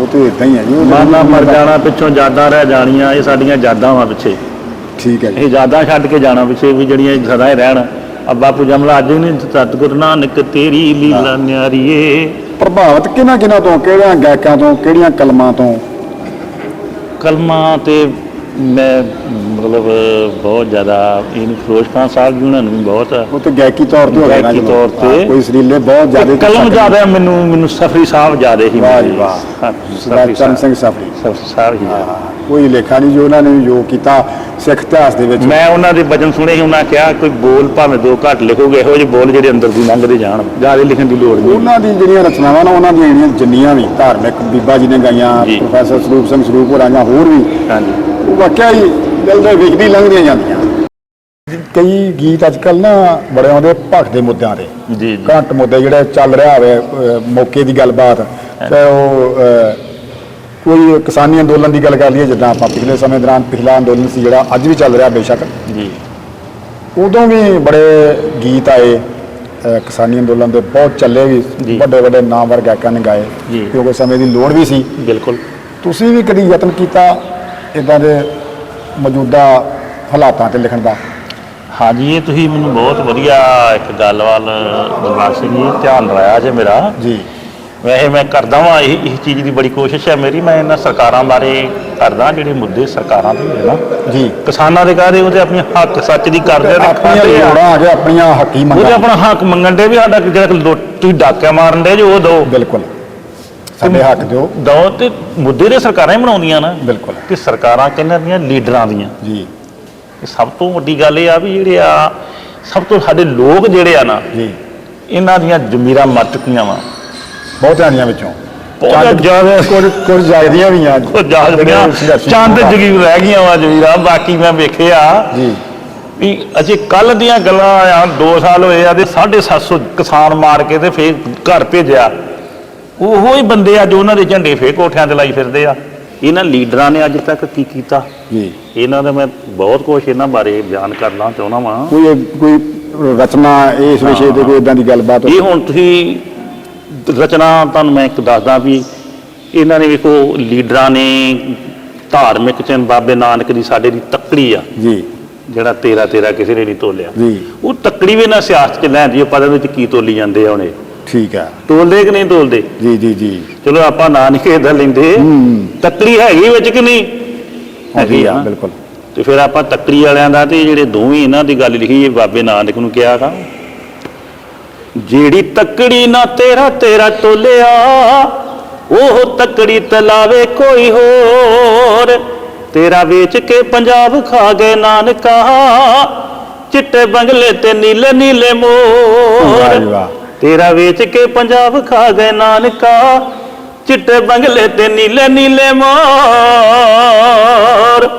ਉਹ ਤੇ ਇਦਾਂ ਹੀ ਆ ਜੀ ਉਹ ਮਾਨਾ ਮਰ ਜਾਣਾ ਪਿੱਛੋਂ ਯਾਦਾਂ ਰਹਿ ਜਾਣੀਆਂ ਇਹ ਸਾਡੀਆਂ ਯਾਦਾਂ ਵਾਂ ਪਿੱਛੇ। ਠੀਕ ਹੈ ਜੀ। ਇਹ ਯਾਦਾਂ ਛੱਡ ਕੇ ਜਾਣਾ ਪਿੱਛੇ ਵੀ ਜਿਹੜੀਆਂ ਸਦਾ ਹੀ ਰਹਿਣ। ਆ ਬਾਪੂ ਜਮਲਾ ਅੱਜ ਨੇ ਸਤਿਗੁਰ ਨਾਨਕ ਤੇਰੀ ਲੀਲਾ ਨਿਆਰੀਏ। ਪ੍ਰਭਾਵਿਤ ਕਿਹਨਾਂ ਕਿਹਨਾਂ ਤੋਂ ਕਿਹੜਿਆਂ ਗਾਇਕਾਂ ਤੋਂ ਕਿਹੜੀਆਂ ਕਲਮਾਂ ਤੋਂ? ਕਲਮਾਂ ਤੇ ਮੈਂ ਮਤਲਬ ਬਹੁਤ ਜ਼ਿਆਦਾ ਇਹਨੂੰ ਫਿਰੋਜ਼ ਖਾਨ ਸਾਹਿਬ ਜੀ ਉਹਨਾਂ ਨੂੰ ਬਹੁਤ ਉਹ ਤੇ ਗਾਇਕੀ ਤੌਰ ਤੇ ਹੋ ਗਿਆ ਗਾਇਕੀ। ਤੌਰ ਤੇ। ਹਾਂ, ਕੋਈ ਸਰੀਲੇ ਬਹੁਤ ਜ਼ਿਆਦਾ ਕਲਮ ਜ਼ਿਆਦਾ ਮੈਨੂੰ ਮੈਨੂੰ ਸਫਰੀ ਸਾਹਿਬ ਜ਼ਿਆਦਾ ਹੀ ਵਾਹ ਜੀ। ਵਾਹ ਹਾਂ, ਸਰਦਾਰ ਚਰਨ ਸਿੰਘ ਸਫਰੀ ਸਫਰੀ ਸਾਹਿਬ ਹੀ ਹਾਂ, ਕੋਈ ਲੇਖਾ ਨਹੀਂ ਜੋ ਉਹਨਾਂ ਨੇ ਜੋ ਕੀਤਾ ਸਿੱਖ ਇਤਿਹਾਸ ਦੇ ਵਿੱਚ ਮੈਂ ਉਹਨਾਂ ਦੇ ਵਚਨ ਸੁਣੇ ਸੀ ਉਹਨਾਂ ਕਿਹਾ ਕੋਈ ਬੋਲ ਭਾਵੇਂ ਦੋ ਘੱਟ ਲਿਖੋਗੇ ਇਹੋ ਜਿਹੇ ਬੋਲ ਜਿਹੜੇ ਅੰਦਰ ਦੀ ਲੰਘਦੇ ਜਾਣ ਜ਼ਿਆਦਾ ਲਿਖਣ ਦੀ ਲੋੜ ਨਹੀਂ ਉਹਨਾਂ ਦੀ ਜਿਹੜੀਆਂ ਰਚਨਾਵਾਂ ਨੇ ਉਹਨਾਂ ਦੀਆਂ ਜਿਹੜੀਆਂ ਜਿੰਨੀਆਂ ਵੀ ਧਾਰਮਿਕ ਬੀਬਾ ਜੀ ਨੇ ਗਾਈਆਂ। ਪ੍ਰੋਫੈਸਰ ਸਰੂਪ ਸਿੰਘ ਸਰੂਪ ਹੋਰਾਂ ਜਾਂ ਹੋਰ ਵੀ ਹਾਂਜੀ ਵਾਕਿਆ ਹੀ ਦਿਲ ਦੇ ਵਿਖਦੀ ਲੰਘਦੀਆਂ ਜਾਂਦੀਆਂ। ਕਈ ਗੀਤ ਅੱਜ ਕੱਲ ਨਾ ਬੜੇ ਆਉਂਦੇ ਭਗਤ ਦੇ ਮੁੱਦਿਆਂ ਤੇ। ਜੀ ਘੰਟ ਮੁੱਦੇ ਜਿਹੜੇ ਚੱਲ ਰਿਹਾ ਹੋਵੇ ਮੌਕੇ ਦੀ ਗੱਲਬਾਤ ਤੇ ਉਹ ਕੋਈ ਕਿਸਾਨੀ ਅੰਦੋਲਨ ਦੀ ਗੱਲ ਕਰ ਲਈਏ ਜਿੱਦਾਂ ਆਪਾਂ ਪਿਛਲੇ ਸਮੇਂ ਦੌਰਾਨ ਪਿਛਲਾ ਅੰਦੋਲਨ ਸੀ ਜਿਹੜਾ ਅੱਜ ਵੀ ਚੱਲ ਰਿਹਾ ਬੇਸ਼ੱਕ। ਜੀ। ਉਦੋਂ ਵੀ ਬੜੇ ਗੀਤ ਆਏ ਕਿਸਾਨੀ ਅੰਦੋਲਨ ਦੇ ਬਹੁਤ ਚੱਲੇ ਵੀ। ਵੱਡੇ ਵੱਡੇ ਨਾਮਵਰ ਗਾਇਕਾਂ ਨੇ ਗਾਏ। ਕਿਉਂਕਿ ਸਮੇਂ ਦੀ ਲੋੜ ਵੀ ਸੀ। ਬਿਲਕੁਲ। ਤੁਸੀਂ ਵੀ ਕਦੀ ਯਤਨ ਕੀਤਾ ਇਦਾਂ ਦੇ ਮੌਜੂਦਾ ਹਾਲਾਤਾਂ ਤੇ ਲਿਖਣ ਦਾ। ਹਾਂਜੀ ਇਹ ਤੁਸੀਂ ਮੈਨੂੰ ਬਹੁਤ ਵਧੀਆ ਇੱਕ ਗੱਲ ਵੱਲ ਦਰਬਾਰ ਸਿੰਘ ਜੀ ਧਿਆਨ ਲਾਇਆ ਜੇ ਮੇਰਾ। ਜੀ। ਵੈਸੇ ਮੈਂ ਕਰਦਾ ਵਾਂ ਇਹ ਇਸ ਚੀਜ਼ ਦੀ ਬੜੀ ਕੋਸ਼ਿਸ਼ ਹੈ ਮੇਰੀ। ਮੈਂ ਇਹਨਾਂ ਸਰਕਾਰਾਂ ਬਾਰੇ ਕਰਦਾ ਜਿਹੜੇ ਮੁੱਦੇ ਸਰਕਾਰਾਂ ਦੇ ਨੇ ਨਾ। ਜੀ। ਕਿਸਾਨਾਂ ਦੇ ਕਾਹਦੇ ਉਹਦੇ ਆਪਣੀ ਹੱਕ ਸੱਚ ਦੀ ਕਰਦੇ ਨੇ ਆਪਣੀਆਂ ਖਾਂਦੇ ਆ। ਲੋੜਾਂ ਆ ਗਿਆ ਆਪਣੀਆਂ ਹੱਕੀ ਉਹਦੇ ਮੰਗਾਂ ਆਪਣਾ ਹੱਕ ਮੰਗਣ ਦੇ ਵੀ ਸਾਡਾ ਜਿਹੜਾ ਤੁਸੀਂ ਡਾਕਿਆ ਮਾਰਨ ਦੇ ਜੋ ਉਹ ਦੋ। ਬਿਲਕੁਲ। ਸਾਡੇ ਹੱਕ ਦਿਓ। ਦੋ ਤੇ ਮੁੱਦੇ ਦੇ ਸਰਕਾਰਾਂ ਹੀ ਬਣਾਉਂਦੀਆਂ ਨਾ। ਬਿਲਕੁਲ। ਕਿ ਸਰਕਾਰਾਂ ਕਹਿੰਦੀਆਂ ਦੀਆਂ ਲੀਡਰਾਂ ਦੀਆਂ। ਜੀ। ਇਹ ਸਭ ਤੋਂ ਵੱਡੀ ਗੱਲ ਇਹ ਆ ਵੀ ਜਿਹੜੇ ਆ ਸਭ ਤੋਂ ਸਾਡੇ ਲੋਕ ਜਿਹੜੇ ਆ ਨਾ ਜੀ। ਇਹਨਾਂ ਦੀਆਂ ਜ਼ਮੀਰਾਂ ਮਰ ਚੁੱਕੀਆਂ ਵਾ। ਬਹੁਤਿਆਂ ਦੀਆਂ ਵਿੱਚੋਂ। ਬਹੁਤ ਚੰਦ- ਜ਼ਿਆਦਾ ਕੁਝ ਕੁਝ ਜਾਗਦੀਆਂ ਵੀ ਆ। ਉਹ ਜਾਗਦੀਆਂ। ਸੰਘਰਸ਼ੀ ਚੰਦ ਲੋਕ ਆ। ਜਗੀਰ ਰਹਿ ਗਈਆਂ ਵਾ ਜ਼ਮੀਰਾਂ ਬਾਕੀ ਮੈਂ ਵੇਖਿਆ। ਜੀ। ਵੀ ਅਜੇ ਕੱਲ ਦੀਆਂ ਗੱਲਾਂ ਆ 2 ਸਾਲ ਹੋਏ ਆ ਤੇ 750 ਕਿਸਾਨ ਮਾਰ ਕੇ ਤੇ ਫੇਰ ਘਰ ਭੇਜਿਆ। ਉਹੋ ਹੀ ਬੰਦੇ ਆ ਜੋ ਉਹਨਾਂ ਦੇ ਝੰਡੇ ਫੇਰ ਕੋਠਿਆਂ ਤੇ ਲਾਈ ਫਿਰਦੇ ਆ। ਇਹਨਾਂ ਲੀਡਰਾਂ ਨੇ ਅੱਜ ਤੱਕ ਕੀ ਕੀਤਾ? ਜੀ। ਇਹਨਾਂ ਦਾ ਮੈਂ ਬਹੁਤ ਕੁਝ ਇਹਨਾਂ ਬਾਰੇ ਬਿਆਨ ਕਰਨਾ ਚਾਹੁੰਦਾ ਵਾਂ। ਕੋਈ ਕੋਈ ਰਚਨਾ ਇਸ ਵਿਸ਼ੇ ਤੇ ਕੋਈ ਇਦਾਂ ਦੀ ਗੱਲਬਾਤ ਇਹ ਹੁਣ ਤੁਸੀਂ ਰਚਨਾ ਤੁਹਾਨੂੰ ਮੈਂ ਇੱਕ ਦੱਸਦਾ ਵੀ ਇਹਨਾਂ ਨੇ ਵੇਖੋ ਲੀਡਰਾਂ ਨੇ ਧਾਰਮਿਕ ਚਿੰਨ ਬਾਬੇ ਨਾਨਕ ਦੀ ਸਾਡੇ ਦੀ ਤੱਕੜੀ ਆ। ਜੀ। ਜਿਹੜਾ ਤੇਰਾ ਤੇਰਾ ਕਿਸੇ ਨੇ ਨਹੀਂ ਤੋਲਿਆ। ਜੀ। ਉਹ ਤੱਕੜੀ ਵੀ ਨਾ ਸਿਆਸਤ ਚ ਲੈਂਦੀ ਉਹ ਪਤਾ ਵਿੱਚ ਕੀ ਤੋਲੀ ਜਾਂਦੇ ਆ ਉਹਨੇ ਠੀਕ ਹੈ। ਤੋਲਦੇ ਕਿ ਨਹੀਂ ਤੋਲਦੇ? ਜੀ ਜੀ ਜੀ। ਚਲੋ ਆਪਾਂ ਨਾਂ ਨਹੀਂ ਕਿਸੇ ਦਾ ਲੈਂਦੇ। ਹੂੰ। ਤੱਕੜੀ ਹੈਗੀ ਵਿੱਚ ਕਿ ਨਹੀਂ? ਹੈਗੀ ਆ। ਬਿਲਕੁਲ। ਤੇ ਫਿਰ ਆਪਾਂ ਤੱਕੜੀ ਵਾਲਿਆਂ ਦਾ ਤੇ ਜਿਹੜੇ ਦੋਵੇਂ ਇਹਨਾਂ ਦੀ ਗੱਲ ਲਿਖੀ ਹੈ ਬਾਬੇ ਨਾਨਕ ਨੂੰ ਕਿਹਾ ਗਾ ਜਿਹੜੀ ਤੱਕੜੀ ਨਾ ਤੇਰਾ ਤੇਰਾ ਟੋਲਿਆ ਉਹ ਤੱਕੜੀ ਤਲਾਵੇ ਕੋਈ ਹੋਰ। ਤੇਰਾ ਵੇਚ ਕੇ ਪੰਜਾਬ ਖਾ ਗਏ ਨਾਨਕਾ ਚਿੱਟੇ ਬੰਗਲੇ ਤੇ ਨੀਲੇ ਨੀਲੇ ਮੋਰ। ਵਾਹ। ਤੇਰਾ ਵੇਚ ਕੇ ਪੰਜਾਬ ਖਾ ਗਏ ਨਾਨਕਾ ਚਿੱਟੇ ਬੰਗਲੇ ਤੇ ਨੀਲੇ ਨੀਲੇ ਮੋਰ।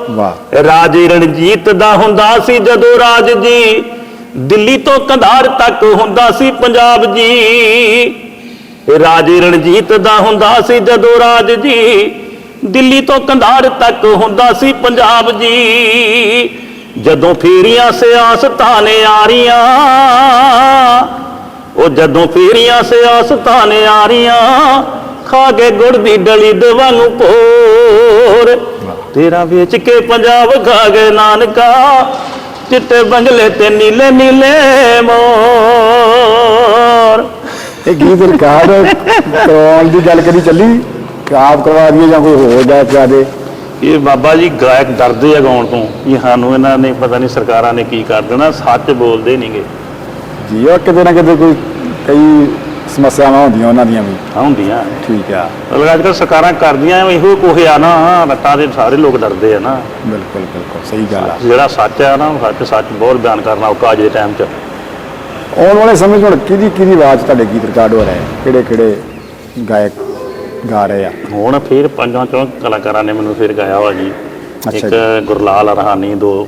ਵਾਹ। ਰਾਜੇ ਰਣਜੀਤ ਦਾ ਹੁੰਦਾ ਸੀ ਜਦੋਂ ਰਾਜ ਜੀ ਦਿੱਲੀ ਤੋਂ ਕੰਧਾਰ ਤੱਕ ਹੁੰਦਾ ਸੀ ਪੰਜਾਬ ਜੀ। ਰਾਜੇ ਰਣਜੀਤ ਦਾ ਹੁੰਦਾ ਸੀ ਜਦੋਂ ਰਾਜ ਜੀ ਦਿੱਲੀ ਤੋਂ ਕੰਧਾਰ ਤੱਕ ਹੁੰਦਾ ਸੀ ਪੰਜਾਬ ਜੀ। ਜਦੋਂ ਫੇਰੀਆਂ ਸਿਆਸਤਾਂ ਨੇ ਆਰੀਆਂ ਉਹ ਜਦੋਂ ਫੇਰੀਆਂ ਸਿਆਸਤਾਂ ਨੇ ਆਰੀਆਂ ਖਾ ਕੇ ਗੁੜ ਦੀ ਡਲੀ ਦਵਾਨੂੰ ਭੋਰ। ਤੇਰਾ ਵੇਚ ਕੇ ਪੰਜਾਬ ਖਾ ਗਏ ਨਾਨਕਾ ਚਿੱਟੇ ਬੰਗਲੇ ਤੇ ਨੀਲੇ ਨੀਲੇ ਮੋਰ। ਇਹ ਗੀਤ ਰਿਕਾਰਡ ਕਰਵਾਉਣ ਦੀ ਗੱਲ ਕਰੀ ਚੱਲੀ? ਕਿ ਆਪ ਕਰਵਾ ਦਈਏ ਜਾਂ ਕੋਈ ਹੋਰ ਗਾਇਕ ਕਰਾ ਦੇ? ਇਹ ਬਾਬਾ ਜੀ ਗਾਇਕ ਡਰਦੇ ਆ ਗਾਉਣ ਤੋਂ ਇਹ ਸਾਨੂੰ ਇਹਨਾਂ ਨੇ ਪਤਾ ਨਹੀਂ ਸਰਕਾਰਾਂ ਨੇ ਕੀ ਕਰ ਦੇਣਾ ਸੱਚ ਬੋਲਦੇ ਨਹੀਂਗੇ ਜੀ ਉਹ ਕਿਤੇ ਨਾ ਕਿਤੇ ਕੋਈ ਕਈ ਸਮੱਸਿਆਵਾਂ ਹੁੰਦੀਆਂ ਉਹਨਾਂ ਦੀਆਂ ਵੀ। ਹੁੰਦੀਆਂ। ਠੀਕ ਆ। ਮਤਲਬ ਅੱਜ ਕੱਲ੍ਹ ਸਰਕਾਰਾਂ ਕਰਦੀਆਂ ਇਹੋ ਕੋਹੇ ਆ ਨਾ ਰੱਟਾਂ ਦੇ ਸਾਰੇ ਲੋਕ ਡਰਦੇ ਆ ਨਾ। ਬਿਲਕੁਲ ਬਿਲਕੁਲ ਸਹੀ ਗੱਲ ਆ। ਜਿਹੜਾ ਸੱਚ ਆ ਨਾ ਉਹ ਸੱਚ ਸੱਚ ਬਹੁਤ ਬਿਆਨ ਕਰਨਾ ਔਖਾ ਅੱਜ ਦੇ ਟਾਈਮ 'ਚ। ਆਉਣ ਵਾਲੇ ਸਮੇਂ 'ਚ ਹੁਣ ਕਿਹਦੀ ਕਿਹਦੀ ਆਵਾਜ਼ ਤੁਹਾਡੇ ਗੀਤ ਰਿਕਾਰਡ ਹੋ ਰਹੇ? ਕਿਹੜੇ ਕਿਹੜੇ ਗਾਇਕ ਗਾ ਰਹੇ ਆ? ਹੁਣ ਫਿਰ ਪੰਜਾਂ ਚੋਂ ਕਲਾਕਾਰਾਂ ਨੇ ਮੈਨੂੰ ਫਿਰ ਗਾਇਆ ਵਾ ਜੀ। ਇੱਕ ਗੁਰਲਾਲ ਰਹਾਨੀ ਦੋ।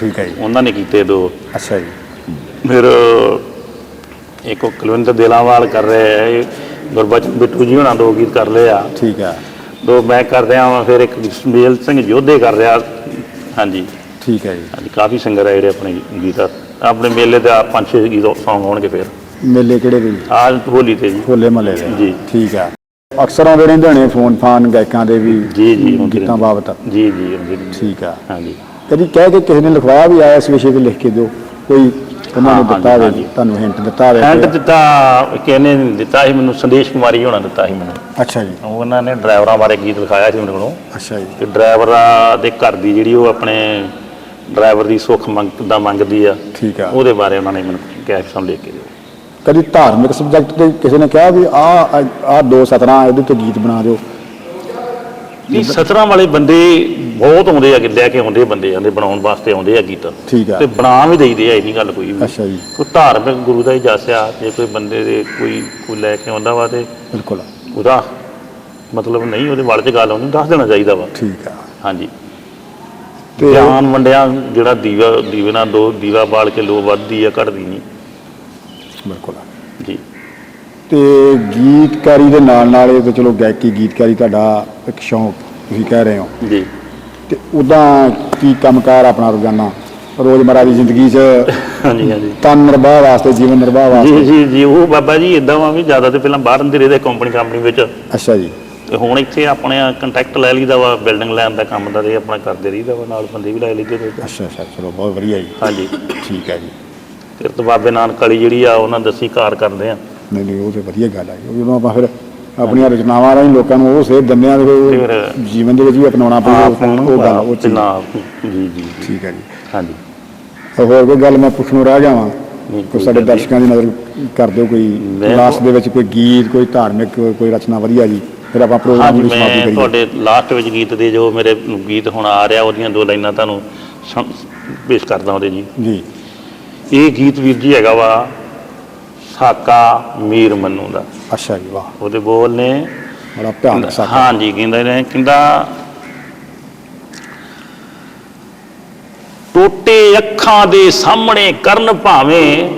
ਠੀਕ ਹੈ ਜੀ। ਉਹਨਾਂ ਨੇ ਕੀਤੇ ਦੋ। ਅੱਛਾ ਜੀ। ਫਿਰ ਇੱਕ ਉਹ ਕੁਲਵਿੰਦਰ ਦੇਲਾਵਾਲ ਕਰ ਰਿਹਾ ਹੈ ਗੁਰਬਚਨ ਬਿੱਟੂ ਜੀ ਹੋਣਾ ਦੋ ਗੀਤ ਕਰ ਲਏ ਆ। ਠੀਕ ਆ। ਦੋ ਮੈਂ ਕਰ ਰਿਹਾ ਹਾਂ ਫਿਰ ਇੱਕ ਸਮੇਲ ਸਿੰਘ ਯੋਧੇ ਕਰ ਰਿਹਾ। ਹਾਂਜੀ। ਠੀਕ ਹੈ ਜੀ। ਹਾਂਜੀ ਕਾਫੀ ਸਿੰਗਰ ਹੈ ਜਿਹੜੇ ਆਪਣੇ ਗੀਤ ਆਪਣੇ ਮੇਲੇ ਤੇ ਆ ਪੰਜ ਛੇ ਗੀਤ ਸੌਂਗ ਹੋਣਗੇ ਫਿਰ। ਮੇਲੇ ਕਿਹੜੇ ਦੇ ਆਜ ਹੋਲੀ ਤੇ ਜੀ। ਹੋਲੇ ਮਹੱਲੇ ਦੇ। ਜੀ। ਠੀਕ ਆ। ਅਕਸਰ ਆਉਂਦੇ ਰਹਿੰਦੇ ਹੋਣੇ ਫੋਨ ਫਾਨ ਗਾਇਕਾਂ ਦੇ ਵੀ ਜੀ ਜੀ ਗੀਤਾਂ। ਬਾਬਤ। ਜੀ ਜੀ। ਠੀਕ ਆ। ਹਾਂਜੀ। ਕਦੀ ਕਹਿ ਕੇ ਕਿਸੇ ਨੇ ਲਿਖਵਾਇਆ ਵੀ ਆਇਆ ਇਸ ਵਿਸ਼ੇ ਤੇ ਲਿਖ ਕੇ ਦਿਓ। ਕੋਈ ਉਹਨਾਂ ਨੂੰ ਦਿੱਤਾ ਹੋਵੇ। ਤੁਹਾਨੂੰ ਹਿੰਟ ਦਿੱਤਾ ਹੋਵੇ ਹੈਂਡ ਦਿੱਤਾ ਕਿਹਨੇ ਦਿੱਤਾ ਸੀ ਮੈਨੂੰ ਸੰਦੇਸ਼ ਕੁਮਾਰੀ ਹੋਣਾ ਦਿੱਤਾ ਸੀ ਮੈਨੂੰ। ਅੱਛਾ ਜੀ। ਉਹਨਾਂ ਨੇ ਡਰਾਈਵਰਾਂ ਬਾਰੇ ਗੀਤ ਲਿਖਾਇਆ ਸੀ ਮੇਰੇ ਕੋਲੋਂ। ਅੱਛਾ ਜੀ। ਕਿ ਡਰਾਈਵਰਾਂ ਦੇ ਘਰ ਦੀ ਜਿਹੜੀ ਉਹ ਆਪਣੇ ਡਰਾਈਵਰ ਦੀ ਸੁੱਖ ਮੰਗ ਦਾ ਮੰਗਦੀ ਆ ਠੀਕ ਆ। ਉਹਦੇ ਬਾਰੇ ਉਹਨਾਂ ਨੇ ਮੈਨੂੰ ਕਿਹਾ ਕਿ ਸਾਨੂੰ ਲਿਖ ਕੇ ਦਿਓ। ਕਦੀ ਧਾਰਮਿਕ ਸਬਜੈਕਟ ਤੇ ਕਿਸੇ ਨੇ ਕਿਹਾ ਵੀ ਆ ਆ ਦੋ ਸਤਰਾਂ ਇਹਦੇ ਤੇ ਗੀਤ ਬਣਾ ਦਿਓ? ਨਹੀਂ ਸਤਰਾਂ ਵਾਲੇ ਬੰਦੇ ਬਹੁਤ ਆਉਂਦੇ ਆ ਕਿ ਲੈ ਕੇ ਆਉਂਦੇ ਆ ਬੰਦੇ ਆਂਦੇ ਬਣਾਉਣ ਵਾਸਤੇ ਆਉਂਦੇ ਆ ਗੀਤ। ਠੀਕ ਆ। ਤੇ ਬਣਾ ਵੀ ਦੇਈਦੇ ਆ ਇੰਨੀ ਗੱਲ ਕੋਈ ਵੀ। ਅੱਛਾ ਜੀ। ਕੋਈ ਧਾਰਮਿਕ ਗੁਰੂ ਦਾ ਹੀ ਜਾਸਿਆ ਜੇ ਕੋਈ ਬੰਦੇ ਦੇ ਕੋਈ ਕੋਈ ਲੈ ਕੇ ਆਉਂਦਾ ਵਾ ਤੇ ਬਿਲਕੁਲ। ਉਹਦਾ ਮਤਲਬ ਨਹੀਂ ਉਹਦੇ ਵੱਲ 'ਚ ਗੱਲ ਆਉਣੀ ਦੱਸ ਦੇਣਾ ਚਾਹੀਦਾ ਵਾ। ਠੀਕ ਆ। ਹਾਂਜੀ। ਤੇ ਗਿਆਨ ਵੰਡਿਆ ਜਿਹੜਾ ਦੀਵਾ ਦੀਵੇ ਨਾਲ ਦੋ ਦੀਵਾ ਬਾਲ ਕੇ ਲੋ ਵੱਧਦੀ ਆ ਘਟਦੀ ਨਹੀਂ। ਬਿਲਕੁਲ। ਜੀ। ਤੇ ਗੀਤਕਾਰੀ ਦੇ ਨਾਲ ਨਾਲ ਇਹ ਤਾਂ ਚਲੋ ਗਾਇਕੀ ਗੀਤਕਾਰੀ ਤੁਹਾਡਾ ਇੱਕ ਸ਼ੌਂਕ ਤੁਸੀਂ ਕਹਿ ਰਹੇ ਹੋ। ਜੀ। ਤੇ ਉਦਾਂ ਕੀ ਕੰਮਕਾਰ ਆਪਣਾ ਰੋਜ਼ਾਨਾ? ਰੋਜ਼ਮਰਾ ਦੀ ਜ਼ਿੰਦਗੀ 'ਚ ਹਾਂਜੀ ਹਾਂਜੀ। ਤਨ ਨਿਰਵਾਹ ਵਾਸਤੇ ਜੀਵਨ ਨਿਰਵਾਹ ਜੀ ਵਾਸਤੇ। ਜੀ ਜੀ ਉਹ ਬਾਬਾ ਜੀ ਇਦਾਂ ਵਾ ਵੀ ਜ਼ਿਆਦਾ ਤੇ ਪਹਿਲਾਂ ਬਾਹਰ ਹੁੰਦੇ ਰਹੇ ਕੰਪਨੀ ਕੰਪਨੀ ਵਿੱਚ। ਅੱਛਾ ਜੀ। ਤੇ ਹੁਣ ਇੱਥੇ ਆਪਣੇ ਕੰਟੈਕਟ ਲੈ ਲਈਦਾ ਵਾ ਬਿਲਡਿੰਗ ਲੈਣ ਦਾ ਕੰਮ ਦਾ ਤੇ ਆਪਣਾ ਕਰਦੇ ਰਹੀਦਾ ਵਾ ਨਾਲ ਬੰਦੇ ਵੀ ਲੈ ਲਈਦੇ ਨੇ। ਅੱਛਾ ਅੱਛਾ ਚਲੋ ਬਹੁਤ ਵਧੀਆ ਜੀ। ਹਾਂਜੀ। ਠੀਕ ਹੈ ਜੀ। ਫਿਰ ਤੋਂ ਬਾਬੇ ਨਾਨਕ ਵਾਲੀ ਜਿਹੜੀ ਆ ਉਹਨਾਂ ਦੱਸੀ ਕਾਰ ਕਰਦੇ ਆ। ਨਹੀਂ ਨਹੀਂ ਉਹ ਤੇ ਵਧੀਆ ਗੱਲ ਹੈ ਉਹ ਜਦੋਂ ਆਪਾਂ ਫਿਰ ਆਪਣੀਆਂ ਰਚਨਾਵਾਂ ਰਾਹੀਂ ਲੋਕਾਂ ਨੂੰ ਉਹ ਸੇਧ ਦਿੰਦੇ ਆ ਤੇ ਜੀਵਨ ਦੇ ਵਿੱਚ ਵੀ ਅਪਣਾਉਣਾ ਪਊਗਾ ਉਹ ਗੱਲ ਉਹ ਚੀਜ਼। ਜੀ ਜੀ ਜੀ। ਠੀਕ ਹੈ ਜੀ। ਹਾਂਜੀ। ਹੋਰ ਕੋਈ ਗੱਲ ਮੈਂ ਪੁੱਛਣੋਂ ਰਹਿ ਜਾਵਾਂ? ਕੋਈ ਸਾਡੇ। ਦਰਸ਼ਕਾਂ ਦੀ ਨਜ਼ਰ ਕਰ ਦਿਓ ਕੋਈ ਲਾਸਟ ਦੇ ਵਿੱਚ ਕੋਈ ਗੀਤ ਕੋਈ ਧਾਰਮਿਕ ਕੋਈ ਰਚਨਾ ਵਧੀਆ ਜੀ। ਫਿਰ ਆਪਾਂ ਪ੍ਰੋਗਰਾਮ ਨੂੰ ਸਮਾਪਤੀ ਕਰੀਏ। ਤੁਹਾਡੇ ਲਾਸਟ ਵਿੱਚ ਗੀਤ ਦੇ ਜੋ ਮੇਰੇ ਗੀਤ ਹੁਣ ਆ ਰਿਹਾ ਉਹਦੀਆਂ ਦੋ ਲਾਈਨਾਂ ਤੁਹਾਨੂੰ ਪੇਸ਼ ਕਰਦਾ ਉਹਦੇ ਜੀ। ਜੀ। ਇਹ ਗੀਤ ਵੀਰ ਜੀ ਹੈਗਾ ਵਾ ਸਾਕਾ ਮੀਰ ਮੰਨੂ ਦਾ। ਅੱਛਾ ਜੀ ਵਾਹ। ਉਹਦੇ ਬੋਲ ਨੇ ਬੜਾ ਭਿਆਨਕ ਸਾਕ। ਹਾਂਜੀ ਕਹਿੰਦਾ ਨੇ ਕਹਿੰਦਾ ਟੋਟੇ ਅੱਖਾਂ ਦੇ ਸਾਹਮਣੇ ਕਰਨ ਭਾਵੇਂ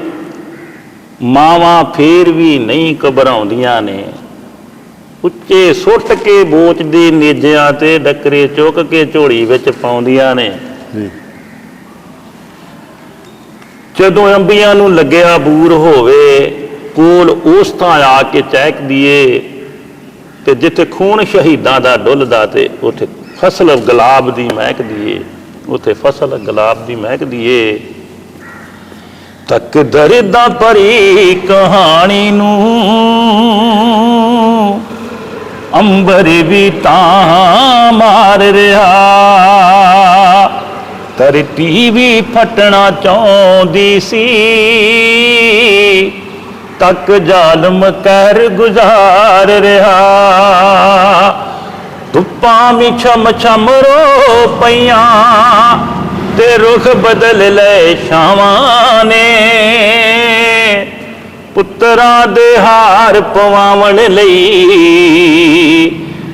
ਮਾਵਾਂ ਫੇਰ ਵੀ ਨਹੀਂ ਘਬਰਾਉਂਦੀਆਂ ਨੇ। ਉੱਚੇ ਸੁੱਟ ਕੇ ਬੋਚਦੇ ਨੇਜਿਆਂ ਤੇ ਡੱਕਰੇ ਚੁੱਕ ਕੇ ਝੋਲੀ ਵਿੱਚ ਪਾਉਂਦੀਆਂ ਨੇ। ਜੀ। ਜਦੋਂ ਅੰਬੀਆਂ ਨੂੰ ਲੱਗਿਆ ਬੂਰ ਹੋਵੇ, ਕੋਲ ਉਸ ਥਾਂ ਆ ਕੇ ਚਹਿਕਦੀ ਏ ਤੇ ਜਿੱਥੇ ਖੂਨ ਸ਼ਹੀਦਾਂ ਦਾ ਡੁੱਲਦਾ ਤੇ ਉੱਥੇ ਫਸਲ ਗੁਲਾਬ ਦੀ ਮਹਿਕਦੀ ਏ ਉੱਥੇ ਫਸਲ ਗੁਲਾਬ ਦੀ ਮਹਿਕਦੀ ਏ ਤੱਕ ਦਰਦਾਂ ਭਰੀ ਕਹਾਣੀ ਨੂੰ ਅੰਬਰ ਵੀ ਤਾਂ ਮਾਰ ਰਿਹਾ। ਧਰਤੀ ਵੀ ਫਟਣਾ ਚਾਹੁੰਦੀ ਸੀ। ਤੱਕ ਜ਼ਾਲਮ ਕਰ ਗੁਜ਼ਾਰ ਰਿਹਾ। ਧੁੱਪਾਂ ਵੀ ਛਮ ਛਮ ਰੋ ਪਈਆਂ ਤੇ ਰੁਖ ਬਦਲ ਲੈ ਛਾਵਾਂ ਨੇ। ਪੁੱਤਰਾਂ ਦੇ ਹਾਰ ਪਵਾਵਣ ਲਈ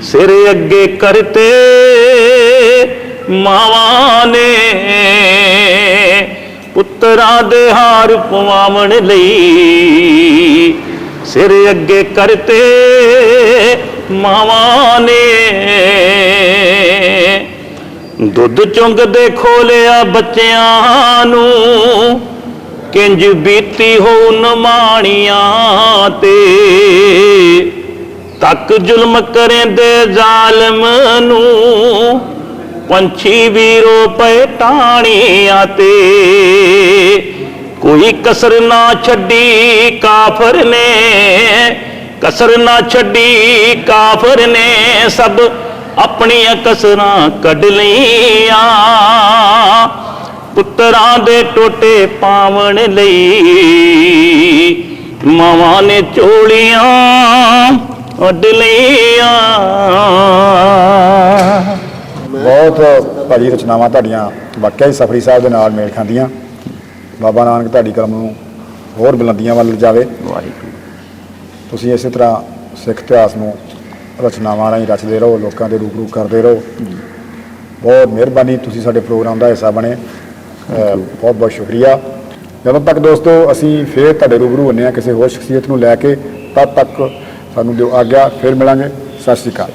ਸਿਰ ਅੱਗੇ ਕਰਤੇ ਮਾਵਾਂ ਨੇ ਪੁੱਤਰਾਂ ਦੇ ਹਾਰ ਪਵਾਵਣ ਲਈ ਸਿਰ ਅੱਗੇ ਕਰਤੇ ਮਾਵਾਂ ਨੇ। ਦੁੱਧ ਚੁੰਗਦੇ ਖੋਲਿਆ ਬੱਚਿਆਂ ਨੂੰ, ਕਿੰਜ ਬੀਤੀ ਹੋ ਨਮਾਣੀਆਂ ਤੇ। ਤੱਕ ਜ਼ੁਲਮ ਕਰੇਂਦੇ ਜ਼ਾਲਮ ਨੂੰ ਪੰਛੀ ਵੀ ਰੋ ਪਏ ਟਾਣੀਆਂ ਤੇ। ਕੋਈ ਕਸਰ ਨਾ ਛੱਡੀ ਕਾਫਰ ਨੇ, ਕਸਰ ਨਾ ਛੱਡੀ ਕਾਫਰ ਨੇ, ਸਭ ਆਪਣੀਆਂ ਕਸਰਾਂ ਕੱਢ ਲਈਆਂ। ਪੁੱਤਰਾਂ ਦੇ ਟੋਟੇ ਪਾਵਣ ਲਈ ਮਾਵਾਂ ਨੇ ਚੋਲੀਆਂ ਉੱਡ ਲਈਆਂ। ਬਹੁਤ ਭਾਜੀ ਰਚਨਾਵਾਂ ਤੁਹਾਡੀਆਂ ਵਾਕਿਆ ਹੀ ਸਫਰੀ ਸਾਹਿਬ ਦੇ ਨਾਲ ਮੇਲ ਖਾਂਦੀਆਂ। ਬਾਬਾ ਨਾਨਕ ਤੁਹਾਡੀ ਕਲਮ ਨੂੰ ਹੋਰ ਬੁਲੰਦੀਆਂ ਵੱਲ ਲਿਜਾਵੇ। ਵਾਹਿਗੁਰੂ। ਤੁਸੀਂ ਇਸੇ ਤਰ੍ਹਾਂ ਸਿੱਖ ਇਤਿਹਾਸ ਨੂੰ ਰਚਨਾਵਾਂ ਰਾਹੀਂ ਰਚਦੇ ਰਹੋ ਲੋਕਾਂ ਦੇ ਰੂਪ ਰੂਪ ਕਰਦੇ ਰਹੋ। ਬਹੁਤ ਮਿਹਰਬਾਨੀ ਤੁਸੀਂ ਸਾਡੇ ਪ੍ਰੋਗਰਾਮ ਦਾ ਹਿੱਸਾ ਬਣੇ। ਬਹੁਤ ਬਹੁਤ ਸ਼ੁਕਰੀਆ। ਜਦੋਂ ਤੱਕ ਦੋਸਤੋ ਅਸੀਂ ਫੇਰ ਤੁਹਾਡੇ ਰੂਬਰੂ ਹੁੰਨੇ ਆ ਕਿਸੇ ਹੋਰ ਸ਼ਖਸੀਅਤ ਨੂੰ ਲੈ ਕੇ ਤਦ ਤੱਕ ਸਾਨੂੰ ਦਿਓ ਆਗਿਆ ਫਿਰ ਮਿਲਾਂਗੇ। ਸਤਿ ਸ਼੍ਰੀ ਅਕਾਲ।